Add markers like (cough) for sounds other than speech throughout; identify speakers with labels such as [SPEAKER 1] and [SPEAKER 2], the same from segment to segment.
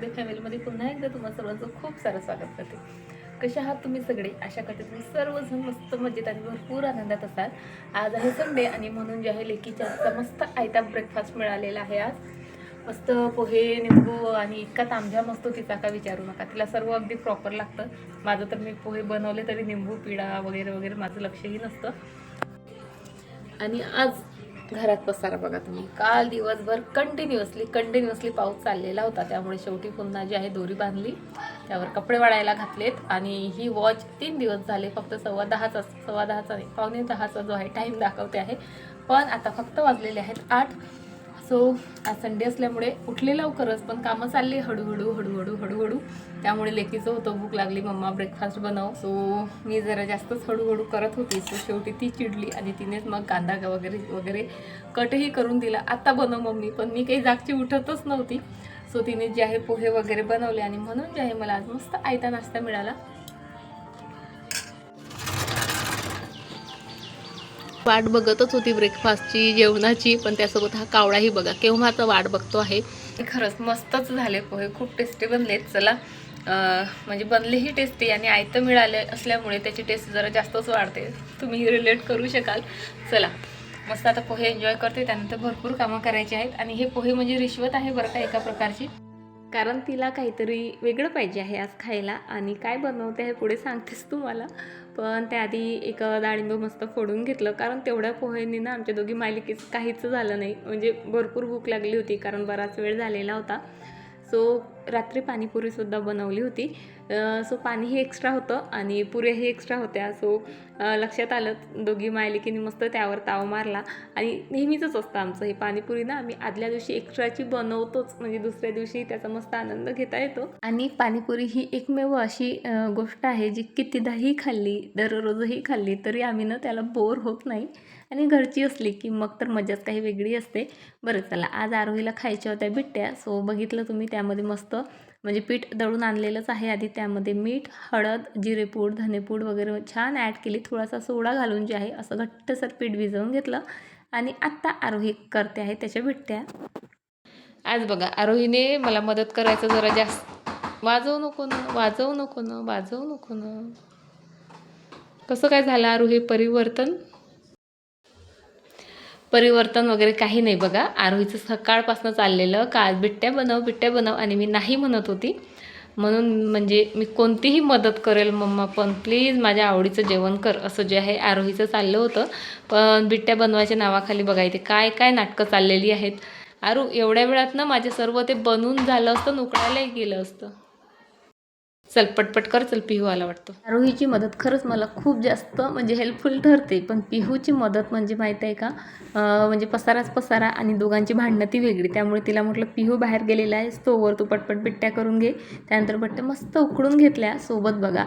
[SPEAKER 1] मी फॅमिलीमध्ये पुन्हा एकदा तुम्हा सर्वांचं खूप सारं स्वागत करते. कसे आहात तुम्ही सगळे? अशा करते तुम्ही सर्वजण मस्त मजेत आणि भरपूर आनंदात असाल. आज आहे संडे आणि म्हणून जे आहे लेकीच्या मस्त आयता ब्रेकफास्ट मिळालेला आहे आज. मस्त पोहे निंबू आणि इतका तांब्या असतो तिचा का विचारू नका. तिला सर्व अगदी प्रॉपर लागतं. माझं तर मी पोहे बनवले तरी निंबू पिडा वगैरे वगैरे माझं लक्षही नसतं. आणि आज घरात पसारा बघा तुम्ही. काल दिवसभर कंटिन्युअसली कंटिन्युअसली पाऊस चाललेला होता. त्यामुळे शेवटी पुन्हा जी आहे दोरी बांधली. त्यावर कपडे वाळायला घातलेत. आणि ही वॉच तीन दिवस झाले फक्त सव्वा दहाचा सव्वा दहाचा नाही पावणे दहाचा जो आहे टाईम दाखवते आहे. पण आता फक्त वाजलेले आहेत आठ. सो आज संडे असल्यामुळे उठले लवकरच पण कामं चालली हळूहळू हळूहळू हळूहळू. त्यामुळे लेकीचं होतं भूक लागली मम्मा ब्रेकफास्ट बनव. सो मी जरा जास्तच हळूहळू करत होती. सो शेवटी ती चिडली आणि तिनेच मग कांदा वगैरे वगैरे कटही करून दिला. आता बनव मम्मी पण मी काही जागची उठतच नव्हती. सो तिने जे आहे पोहे वगैरे बनवले आणि म्हणून जे आहे मला आज मस्त आयता नाश्ता मिळाला. वाट बघतच होती ब्रेकफास्टची जेवणाची पण त्यासोबत हा कावडाही बघा. केव्हाचा वाट बघतो आहे? खरंच मस्तच झाले पोहे. खूप टेस्टी बनलेत चला म्हणजे बनलेही टेस्टी आणि आयतं मिळाले असल्यामुळे त्याची टेस्ट जरा जास्तच वाढते. तुम्ही रिलेट करू शकाल. चला मस्त आता पोहे एन्जॉय करते. त्यानंतर भरपूर कामं करायची आहेत. आणि हे पोहे म्हणजे रिश्वत आहे बरं का एका प्रकारची. कारण तिला काहीतरी वेगळं पाहिजे आहे आज खायला. आणि काय बनवते हे पुढे सांगतेस तुम्हाला पण त्याआधी एक डाळिंब मस्त फोडून घेतलं. कारण तेवढ्या पोह्यांनी ना आमच्या दोघी मालिकेच काहीच झालं नाही. म्हणजे भरपूर भूक लागली होती कारण बराच वेळ झालेला होता. सो रात्री पाणीपुरीसुद्धा बनवली होती. सो पाणीही एक्स्ट्रा होतं आणि पुऱ्याही एक्स्ट्रा होत्या. सो लक्षात आलं दोघी मायलिकीने मस्त त्यावर ताव मारला. आणि नेहमीच असतं आमचं हे पाणीपुरी ना आम्ही आदल्या दिवशी एक्स्ट्राची बनवतोच. म्हणजे दुसऱ्या दिवशी त्याचा मस्त आनंद घेता येतो. आणि पाणीपुरी ही एकमेव अशी गोष्ट आहे जी कितीदाही खाल्ली दररोजही खाल्ली तरी आम्ही ना त्याला बोर होत नाही. आणि घरची असली की मग तर मजाच काही वेगळी असते. बरं चला आज आरोहीला खायच्या होत्या बिट्ट्या. सो बघितलं तुम्ही त्यामध्ये मस्त म्हणजे पीठ दळून आणलेलंच आहे आधी. त्यामध्ये मीठ हळद जिरेपूड धनेपूड वगैरे छान ॲड केली. थोडासा सोडा घालून जे आहे असं घट्टसर पीठ भिजवून घेतलं. आणि आत्ता आरोही करते आहे त्याच्या बिट्ट्या. आज बघा आरोहीने मला मदत करायचं जरा जास्त. वाजवू नको ना वाजवू नको ना वाजवू नको ना. कसं काय झालं आरोही? परिवर्तन? परिवर्तन वगैरे काही नाही बघा. आरोहीचं सकाळपासून चाललेलं का आज बिट्ट्या बनव बिट्ट्या बनव आणि मी नाही म्हणत होती. म्हणून म्हणजे मी कोणतीही मदत करेल मम्मा पण प्लीज माझ्या आवडीचं जेवण कर. असं जे आहे आरोहीचं चाललं होतं. पण बिट्ट्या बनवायच्या नावाखाली बघा इथे काय काय नाटकं चाललेली आहेत. आरू एवढ्या वेळात ना माझे सर्व ते बनवून झालं असतं उकळायलाही गेलं असतं. चल पटपट कर चल पिहू आला वाटतं. आरोहीची मदत खरंच मला खूप जास्त म्हणजे हेल्पफुल ठरते पण पिहूची मदत म्हणजे माहीत आहे का? म्हणजे पसाराच पसारा आणि दोघांची भांडणं ती वेगळी त्यामुळे तिला म्हटलं पिहू बाहेर गेलेला आहे स्टोवर तू पटपट बिट्ट्या करून घे. त्यानंतर बट्ट्या मस्त उकडून घेतल्या सोबत बघा.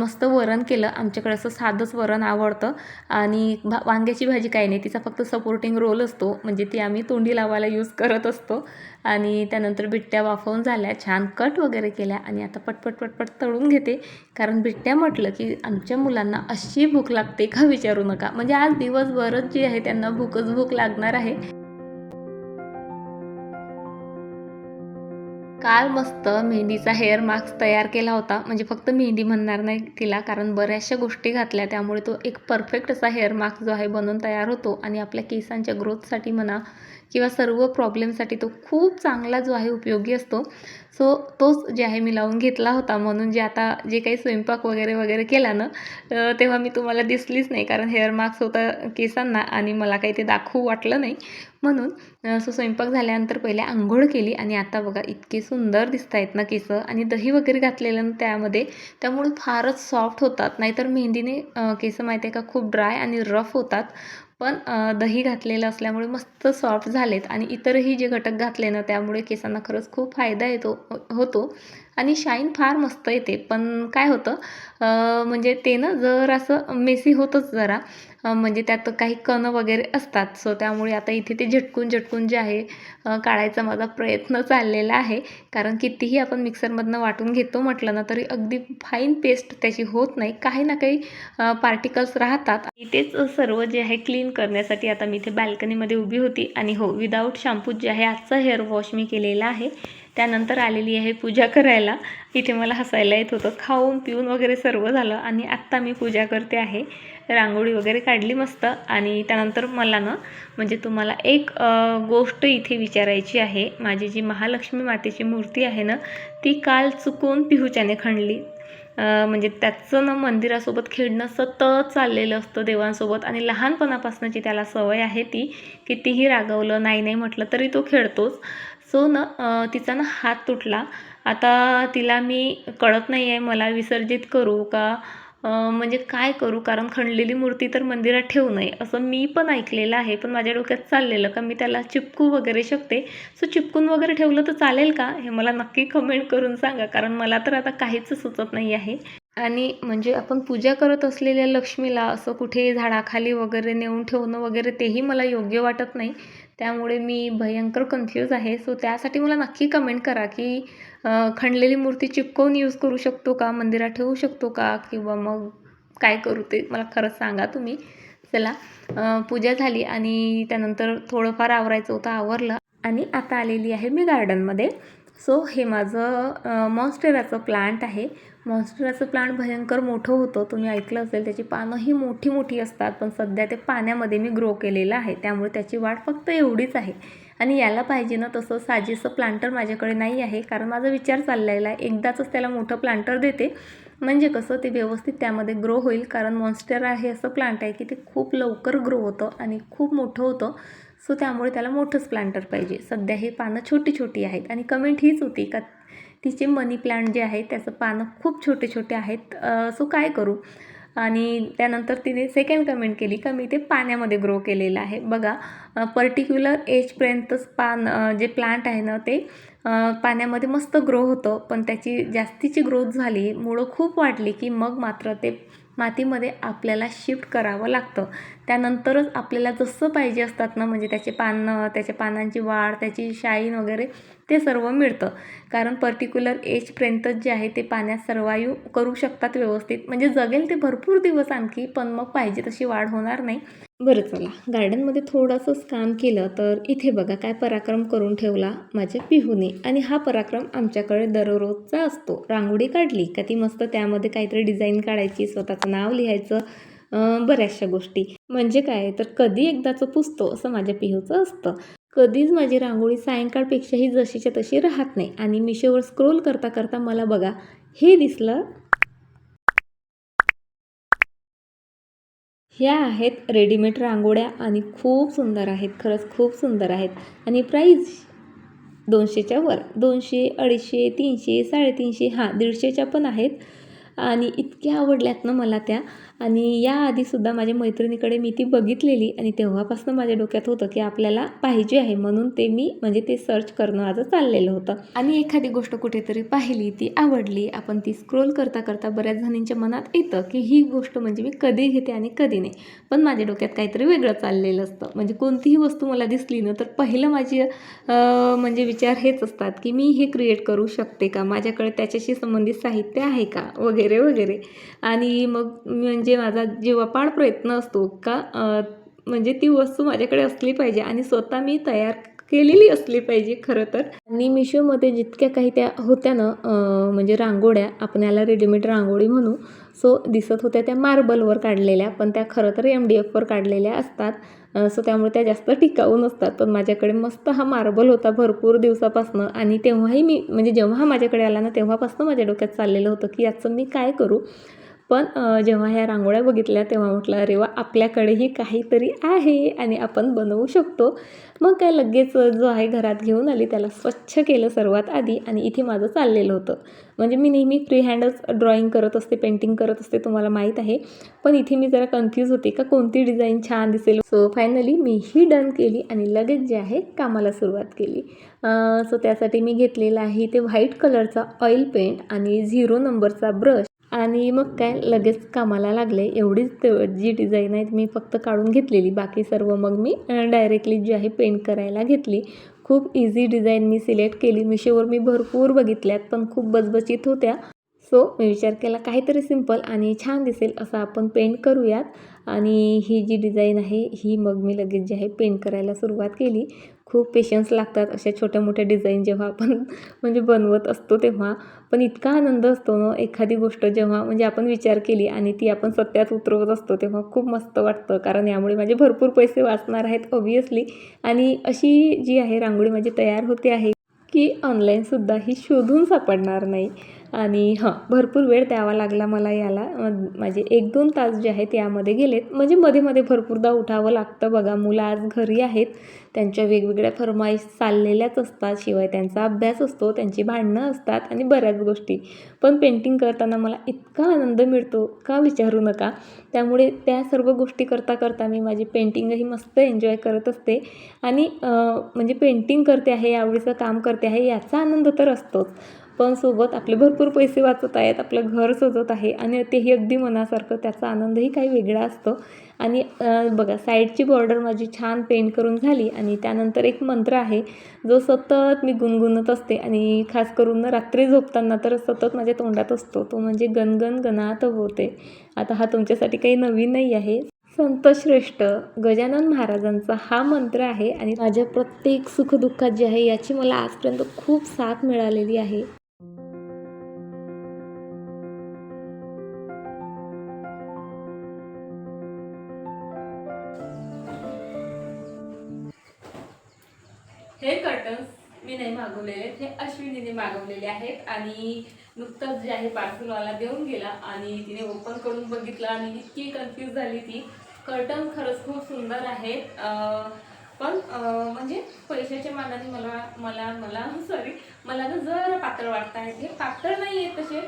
[SPEAKER 1] मस्त वरण केलं आमच्याकडे असं साधंच वरण आवडतं. आणि भा वांग्याची भाजी काही नाही तिचा फक्त सपोर्टिंग रोल असतो म्हणजे ती आम्ही तोंडी लावायला यूज करत असतो. आणि त्यानंतर बिट्ट्या वाफवून झाल्या छान कट वगैरे केल्या आणि आता पटपट पटपट तळून घेते. कारण बिट्ट्या म्हटलं की आमच्या मुलांना अशी भूक लागते का विचारू नका. म्हणजे आज दिवसभरच जी आहे त्यांना भूकच भूक लागणार आहे. काल मस्त मेहंदीचा हेअर मास्क तयार केला होता. म्हणजे फक्त मेहंदी म्हणणार नाही तिला कारण बऱ्याचशा गोष्टी घातल्या. त्यामुळे तो एक परफेक्ट असा हेअर मास्क जो आहे बनवून तयार होतो. आणि आपल्या केसांच्या ग्रोथसाठी म्हणा किंवा सर्व प्रॉब्लेमसाठी तो खूप चांगला जो आहे उपयोगी असतो. सो तोच जे आहे मी लावून घेतला होता. म्हणून जे आता जे काही स्वयंपाक वगैरे वगैरे केला ना तेव्हा मी तुम्हाला दिसलीच नाही. कारण हेअर मार्क्स होता केसांना आणि मला काही ते दाखवू वाटलं नाही. म्हणून सो स्वयंपाक झाल्यानंतर पहिले आंघोळ केली. आणि आता बघा इतके सुंदर दिसत आहेत ना केस. आणि दही वगैरे घातलेलं ना त्यामध्ये. त्यामुळे फारच सॉफ्ट होतात. नाहीतर मेहंदीने केसं केस माहिती आहे का खूप ड्राय आणि रफ होतात. पण दही घातलेलं असल्यामुळे मस्त सॉफ्ट झालेत. आणि इतरही जे घटक घातले ना त्यामुळे केसांना खरंच खूप फायदा येतो होतो. आणि शाईन फार मस्त येते. पण काय होतं म्हणजे ते ना जर असं मेसी होतंच जरा. म्हणजे त्यात काही कणं वगैरे असतात. सो त्यामुळे आता इथे ते झटकून झटकून जे आहे काढायचा माझा प्रयत्न चाललेला आहे. कारण कितीही आपण मिक्सरमधनं वाटून घेतो म्हटलं ना तरी अगदी फाईन पेस्ट त्याची होत नाही. काही ना काही पार्टिकल्स राहतात. इथेच सर्व जे आहे क्लीन करण्यासाठी आता मी इथे बॅल्कनीमध्ये उभी होती. आणि हो विदाऊट शॅम्पू जे आहे आजचा हेअर वॉश मी केलेला आहे. त्यानंतर आलेली आहे पूजा करायला. इथे मला हसायला येत होतं. खाऊन पिऊन वगैरे सर्व झालं आणि आत्ता मी पूजा करते आहे. रांगोळी वगैरे काढली मस्त. आणि त्यानंतर मला ना म्हणजे तुम्हाला एक गोष्ट इथे विचारायची आहे. माझी जी महालक्ष्मी मातेची मूर्ती आहे ना ती काल चुकून पिहूच्याने खणली. म्हणजे त्याचं ना मंदिरासोबत खेळणं सतत चाललेलं असतं देवांसोबत. आणि लहानपणापासूनची त्याला सवय आहे ती कितीही रागवलं नाही नाही म्हटलं तरी तो खेळतोच. सो ना तिचा ना हात तुटला. आता तिला मी कळत नाही आहे मला विसर्जित करू का? म्हणजे काय करू? कारण खणलेली मूर्ती तर मंदिरात ठेवू नये असं मी पण ऐकलेलं आहे. पण माझ्या डोक्यात चाललेलं का मी त्याला चिपकू वगैरे शकते? सो चिपकून वगैरे ठेवलं तर चालेल का? हे मला नक्की कमेंट करून सांगा कारण मला तर आता काहीच सुचत नाही आहे. आणि म्हणजे आपण पूजा करत असलेल्या लक्ष्मीला असं कुठे झाडाखाली वगैरे नेऊन ठेवणं वगैरे तेही मला योग्य वाटत नाही. त्यामुळे मी भयंकर कन्फ्यूज आहे. सो त्यासाठी मला नक्की कमेंट करा की खणलेली मूर्ती चिपकवून यूज करू शकतो का? मंदिरात ठेवू शकतो का? किंवा मग काय करू ते मला खरंच सांगा तुम्ही. चला पूजा झाली आणि त्यानंतर थोडंफार आवरायचं होतं आवरलं. आणि आता आलेली आहे मी गार्डनमध्ये सो हे माझं मॉन्स्टेराचं प्लांट आहे. मॉन्स्टेराचं प्लांट भयंकर मोठं होतं. तुम्ही ऐकलं असेल त्याची पानंही मोठी मोठी असतात पण सध्या ते पाण्यामध्ये मी ग्रो केलेलं आहे. त्यामुळे त्याची वाढ फक्त एवढीच आहे. आणि याला पाहिजे ना तसं साजेसं प्लांटर माझ्याकडे नाही आहे कारण माझा विचार चाललेला आहे एकदाचच त्याला मोठं प्लांटर देते. म्हणजे कसं ते व्यवस्थित त्यामध्ये ग्रो होईल कारण मॉन्स्टेरा हे असं प्लांट आहे की ते खूप लवकर ग्रो होतं आणि खूप मोठं होतं. सो त्यामुळे त्याला मोठंच प्लांटर पाहिजे. सध्या हे पानं छोटी छोटी आहेत. आणि कमेंट हीच होती का तिचे मनी प्लांट जे आहे त्याचं पानं खूप छोटे छोटे आहेत. सो काय करू? आणि त्यानंतर तिने सेकंड कमेंट केली का मी ते पाण्यामध्ये ग्रो केलेलं आहे. बघा पर्टिक्युलर एजपर्यंतच पान जे प्लांट आहे ना ते पाण्यामध्ये मस्त ग्रो होतं. पण त्याची जास्तीची ग्रोथ झाली मुळं खूप वाढली की मग मात्र ते मातीमध्ये आपल्याला शिफ्ट करावं लागतं. त्यानंतरच आपल्याला जसं पाहिजे असतात ना म्हणजे त्याचे पानं त्याच्या पानांची वाढ त्याची शाईन वगैरे ते सर्व मिळतं. कारण पर्टिक्युलर एजपर्यंतच जे आहे ते पाण्यात सर्वाईव करू शकतात व्यवस्थित. म्हणजे जगेल ते भरपूर दिवस आणखी पण मग पाहिजे तशी वाढ होणार नाही. बरं चला. गार्डनमध्ये थोडंसंच काम केलं तर इथे बघा काय पराक्रम करून ठेवला माझ्या पिहूने. आणि हा पराक्रम आमच्याकडे दररोजचा असतो. रांगोळी काढली का ती मस्त त्यामध्ये काहीतरी डिझाईन काढायची स्वतःचं नाव लिहायचं बऱ्याचशा गोष्टी. म्हणजे काय तर कधी एकदाचं पुसतो असं माझ्या पिहूचं असतं. कधीच माझी रांगोळी सायंकाळपेक्षाही जशीच्या तशी राहत नाही. आणि मिशोवर स्क्रोल करता करता मला बघा हे दिसलं. ह्या आहेत रेडीमेड रांगोळ्या आणि खूप सुंदर आहेत. खरंच खूप सुंदर आहेत. आणि प्राईज दोनशेच्या वर. दोनशे अडीचशे तीनशे साडेतीनशे हां दीडशेच्या पण आहेत. आणि इतक्या आवडल्यात ना मला त्या आणि याआधीसुद्धा माझ्या मैत्रिणीकडे मी ती बघितलेली आणि तेव्हापासून माझ्या डोक्यात होतं की आपल्याला पाहिजे आहे म्हणून ते मी म्हणजे ते सर्च करणं माझं चाललेलं होतं. आणि एखादी गोष्ट कुठेतरी पाहिली ती आवडली आपण ती स्क्रोल करता करता बऱ्याच जणींच्या मनात येतं की ही गोष्ट म्हणजे मी कधी घेते आणि कधी नाही. पण माझ्या डोक्यात काहीतरी वेगळं चाललेलं असतं. म्हणजे कोणतीही वस्तू मला दिसली ना तर पहिलं माझी म्हणजे विचार हेच असतात की मी हे क्रिएट करू शकते का? माझ्याकडे त्याच्याशी संबंधित साहित्य आहे का? वगैरे वगैरे. आणि मग म्हणजे माझा जीवापाड प्रयत्न असतो का म्हणजे ती वस्तू माझ्याकडे असली पाहिजे आणि स्वतः मी तयार केलेली असली पाहिजे खरं तर. आणि मिशोमध्ये जितक्या काही त्या होत्या ना म्हणजे रांगोळ्या आपण याला रेडीमेड रांगोळी म्हणू सो दिसत होत्या त्या मार्बलवर काढलेल्या पण त्या खरं तर एम डी एफवर काढलेल्या असतात. सो त्यामुळे त्या जास्त टिकाऊ नसतात पण माझ्याकडे मस्त हा मार्बल होता भरपूर दिवसापासनं आणि तेव्हाही मी म्हणजे जेव्हा माझ्याकडे आला ना तेव्हापासून माझ्या डोक्यात चाललेलं होतं की याचं मी काय करू? पण जेव्हा ह्या रांगोळ्या बघितल्या तेव्हा म्हटलं अरे वा आपल्याकडेही काहीतरी आहे आणि आपण बनवू शकतो. मग काय लगेच जो आहे घरात घेऊन आली त्याला स्वच्छ केलं सर्वात आधी आणि इथे माझं चाललेलं होतं. म्हणजे मी नेहमी फ्री हँडच ड्रॉइंग करत असते पेंटिंग करत असते तुम्हाला माहीत आहे. पण इथे मी जरा कन्फ्यूज होते का कोणती डिझाईन छान दिसेल? सो फायनली मी ही डन केली आणि लगेच जे आहे कामाला सुरुवात केली. सो त्यासाठी मी घेतलेला आहे ते व्हाईट कलरचा ऑइल पेंट आणि झिरो नंबरचा ब्रश आणि मग काय लगेच कामाला लागले. एवढीच जी डिझाईन आहेत मी फक्त काढून घेतलेली. बाकी सर्व मग मी डायरेक्टली जी आहे पेंट करायला घेतली. खूप इझी डिझाईन मी सिलेक्ट केली. मिशोवर मी भरपूर बघितल्यात पण खूप बचबचीत होत्या. सो मी विचार केला काहीतरी सिंपल आणि छान दिसेल असं आपण पेंट करूयात. आणि ही जी डिझाईन आहे ही मग मी लगेच जी आहे पेंट करायला सुरुवात केली. खूप पेशन्स लागतात अशा छोट्या मोठ्या डिझाईन जेव्हा आपण (laughs) म्हणजे बनवत असतो तेव्हा. पण इतका आनंद असतो ना एखादी गोष्ट जेव्हा म्हणजे आपण विचार केली आणि ती आपण सत्यात उतरवत असतो तेव्हा खूप मस्त वाटतं. कारण यामुळे माझे भरपूर पैसे वाचणार आहेत ऑब्वियसली आणि अशी जी आहे रांगोळी माझी तयार होते आहे की ऑनलाईनसुद्धा ही शोधून सापडणार नाही. आणि हां भरपूर वेळ द्यावा लागला मला याला. माझे एक दोन तास जे आहेत यामध्ये गेलेत. म्हणजे मध्ये मध्ये भरपूरदा उठावं लागतं बघा. मुलं आज घरी आहेत. त्यांच्या वेगवेगळ्या फरमाईश चाललेल्याच असतात. शिवाय त्यांचा अभ्यास असतो त्यांची भांडणं असतात आणि बऱ्याच गोष्टी. पण पेंटिंग करताना मला इतका आनंद मिळतो का विचारू नका. त्यामुळे त्या सर्व गोष्टी करता करता मी माझी पेंटिंगही मस्त एन्जॉय करत असते. आणि म्हणजे पेंटिंग करते आहे आवडीचं काम करते आहे याचा आनंद तर असतोच. पण सोबत आपले भरपूर पैसे वाचत आहेत आपलं घर सजत आहे आणि तेही अगदी मनासारखं त्याचा आनंदही काही वेगळा असतो. आणि बघा साईडची बॉर्डर माझी छान पेंट करून झाली आणि त्यानंतर एक मंत्र आहे जो सतत मी गुणगुणत असते आणि खास करून रात्री झोपताना तर सतत माझ्या तोंडात असतो तो म्हणजे गणगण गणात होते. आता हा तुमच्यासाठी काही नवीन नाही आहे. संत श्रेष्ठ गजानन महाराजांचा हा मंत्र आहे आणि माझ्या प्रत्येक सुखदुःखात जे आहे याची मला आजपर्यंत खूप साथ मिळालेली आहे. हे कर्टन्स मी नाही मागवलेले हे अश्विनीने मागवलेले आहेत आणि नुकतंच जे आहे पार्सलवाला देऊन गेला आणि तिने ओपन करून बघितलं आणि इतकी कन्फ्यूज झाली ती. कर्टन खरंच खूप सुंदर आहेत. पण म्हणजे पैशाच्या मानाने मला मला मला (laughs) सॉरी मला ना जरा पातळ वाटत आहेत. हे पातळ नाही आहेत तसे.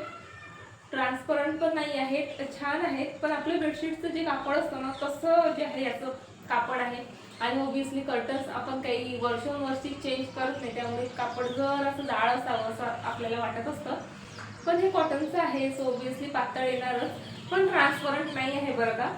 [SPEAKER 1] ट्रान्सपरंट पण नाही आहेत. छान आहेत. पण आपलं बेडशीटचं जे कापड असतं ना तसं जे आहे याचं कापड आहे. आणि ओबियसली कर्टन्स आपण काही वर्षानुवर्षी चेंज करत नाही त्यामुळे कापड जर असं जाड असावं असं आपल्याला वाटत असतं. पण हे कॉटनचं आहे सो ओबियसली पातळ येणारच. पण ट्रान्सपरंट नाही आहे बरं का.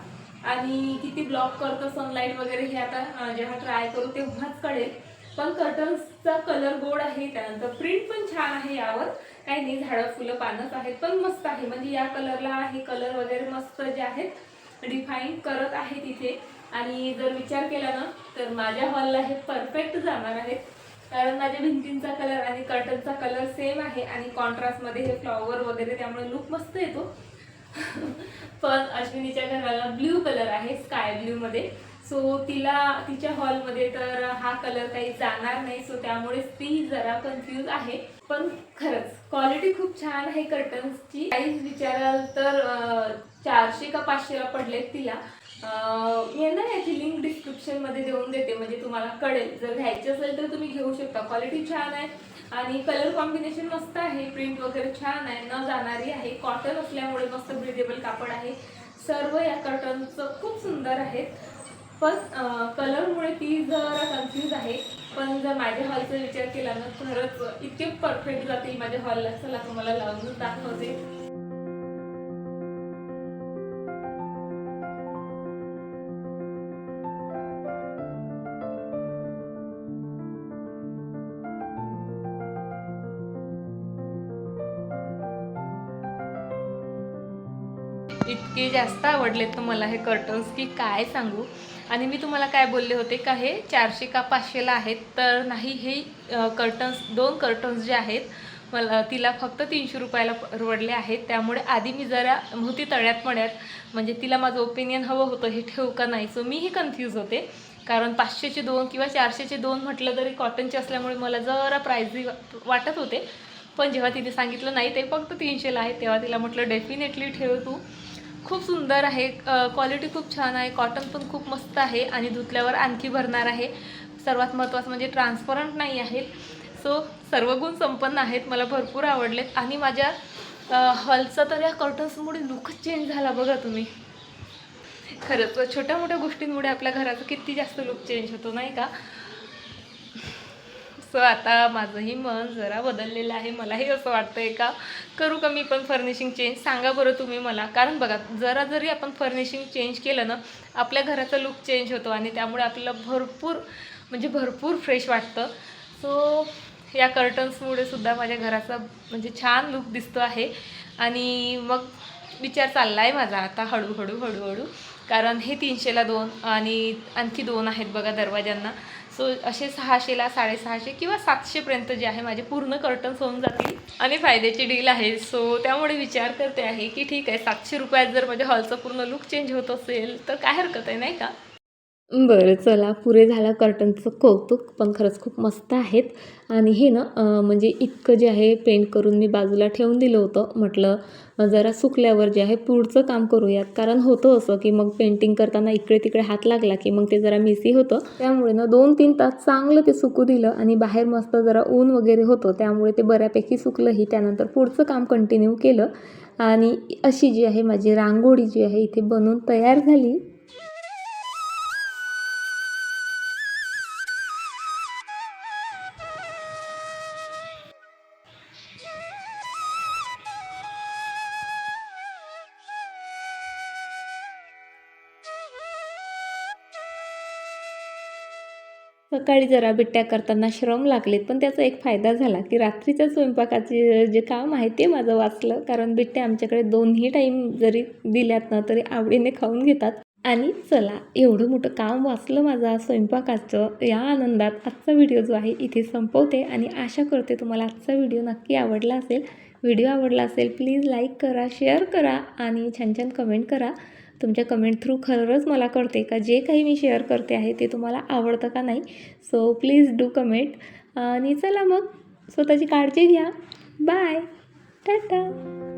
[SPEAKER 1] आणि किती ब्लॉक करतं सनलाईट वगैरे हे आता जेव्हा ट्राय करू तेव्हाच कळेल. पण कर्टन्सचा कलर गोड आहे त्यानंतर प्रिंट पण छान आहे यावर. काही नाही झाडं फुलं पानच आहेत पण मस्त आहे. म्हणजे या कलरला हे कलर वगैरे मस्त जे आहेत डिफाईन करत आहे तिथे. आणि जर विचार केला ना तर माझ्या हॉलला हे परफेक्ट जाणार आहेत कारण माझ्या भिंतींचा कलर आणि कर्टनचा कलर सेम आहे आणि कॉन्ट्रास्टमध्ये हे फ्लॉवर वगैरे त्यामुळे लुक मस्त येतो. पण अश्विनीच्या घराला ब्ल्यू कलर आहे स्काय ब्ल्यूमध्ये सो तिला तिच्या हॉलमध्ये तर हा कलर काही जाणार नाही. सो त्यामुळे ती जरा कन्फ्यूज आहे. पण खरंच क्वालिटी खूप छान आहे कर्टन्सची प्राईस विचाराल तर चारशे का पाचशेला पडलेत तिला. येणार याची लिंक डिस्क्रिप्शनमध्ये देऊन देते म्हणजे तुम्हाला कळेल. जर घ्यायची असेल तर तुम्ही घेऊ शकता. क्वालिटी छान आहे. आणि कलर कॉम्बिनेशन मस्त आहे. प्रिंट वगैरे छान आहे. न जाणारी आहे. कॉटन असल्यामुळे मस्त ब्रिडेबल कापड आहे. सर्व या कर्टनचं खूप सुंदर आहेत. पण कलरमुळे ती जरा कन्फ्यूज आहे. पण जर माझ्या हॉलचा विचार केला ना खरंच इतके परफेक्ट जातील माझ्या हॉलला चला तुम्हाला लावून दाखवते. इतके जास्त आवडलेत तर मला हे कर्टन्स की काय सांगू? आणि मी तुम्हाला काय बोलले होते का हे चारशे का पाचशेला आहेत तर नाही हे कर्टन्स दोन कर्टन्स जे आहेत मला तिला फक्त तीनशे रुपयाला परवडले आहेत. त्यामुळे आधी मी जरा होती तळ्यात मळ्यात म्हणजे तिला माझं ओपिनियन हवं होतं हे ठेवू का नाही? सो मीही कन्फ्यूज होते. कारण पाचशेचे दोन किंवा चारशेचे दोन म्हटलं तरी कॉटनचे असल्यामुळे मला जरा प्राईझी वाटत होते. पण जेव्हा तिने सांगितलं नाही ते फक्त तीनशेला आहे तेव्हा तिला म्हटलं डेफिनेटली ठेव तू. खूप सुंदर आहे. क्वालिटी खूप छान आहे. कॉटन पण खूप मस्त आहे आणि धुतल्यावर आणखी भरणार आहे. सर्वात महत्त्वाचं म्हणजे ट्रान्सपरंट नाही आहेत. सो सर्व गुण संपन्न आहेत. मला भरपूर आवडलेत. आणि माझ्या हॉलचा तर या कर्टन्समुळे लुकच चेंज झाला बघा तुम्ही. खरंच छोट्या मोठ्या गोष्टींमुळे आपल्या घराचा किती जास्त लुक चेंज होतो नाही का? सो आता माझंही मन जरा बदललेलं आहे. मलाही असं वाटतंय का? करू का मी पण फर्निशिंग चेंज सांगा बरं तुम्ही मला. कारण बघा जरा जरी आपण फर्निशिंग चेंज केलं ना आपल्या घराचा लुक चेंज होतो आणि त्यामुळे आपल्याला भरपूर म्हणजे भरपूर फ्रेश वाटतं. सो या कर्टन्समुळे सुद्धा माझ्या घराचा म्हणजे छान लुक दिसतो आहे. आणि मग विचार चालला आहे माझा आता हळूहळू हळूहळू. कारण हे तीनशेला दोन आणि आणखी दोन आहेत बघा दरवाज्यांना. सो असे सहाशेला साडेसहाशे किंवा सातशेपर्यंत जे आहे माझे पूर्ण कर्टन्स होऊन जातील आणि फायद्याची डील आहे. सो त्यामुळे विचार करते आहे की ठीक आहे सातशे रुपयात जर माझ्या हॉलचा पूर्ण लुक चेंज होत असेल तर काय हरकत आहे नाही का? बरं चला. पुरे झाला कर्टनचं कौतुक पण खरंच खूप मस्त आहेत. आणि हे ना म्हणजे इतकं जे आहे पेंट करून मी बाजूला ठेवून दिलं होतं. म्हटलं जरा सुकल्यावर जे आहे पुढचं काम करूयात. कारण होतं असं की मग पेंटिंग करताना इकडे तिकडे हात लागला की मग ते जरा मिसी होतं. त्यामुळे ना दोन तीन तास चांगलं ते सुकू दिलं आणि बाहेर मस्त जरा ऊन वगैरे होतं. त्यामुळे ते बऱ्यापैकी सुकलंही. त्यानंतर पुढचं काम कंटिन्यू केलं. आणि अशी जी आहे माझी रांगोळी जी आहे इथे बनवून तयार झाली. सकाळी जरा बिट्ट्या करताना श्रम लागलेत पण त्याचा एक फायदा झाला की रात्रीच्या स्वयंपाकाचे जे काम आहे ते माझं वाचलं. कारण बिट्ट्या आमच्याकडे दोन्ही टाईम जरी दिल्यात ना तरी आवडीने खाऊन घेतात. आणि चला एवढं मोठं काम वाचलं माझा स्वयंपाकाचं. या आनंदात आजचा व्हिडिओ जो आहे इथे संपवते. आणि आशा करते तुम्हाला आजचा व्हिडिओ नक्की आवडला असेल. व्हिडिओ आवडला असेल प्लीज लाईक करा शेअर करा आणि छान छान कमेंट करा. तुमच्या कमेंट थ्रू खरंच मला कळते का? जे काही मी शेअर करते आहे ते तुम्हाला आवडतं का नाही? सो प्लीज डू कमेंट आणि चला मग स्वतःची काळजी घ्या. बाय टाटा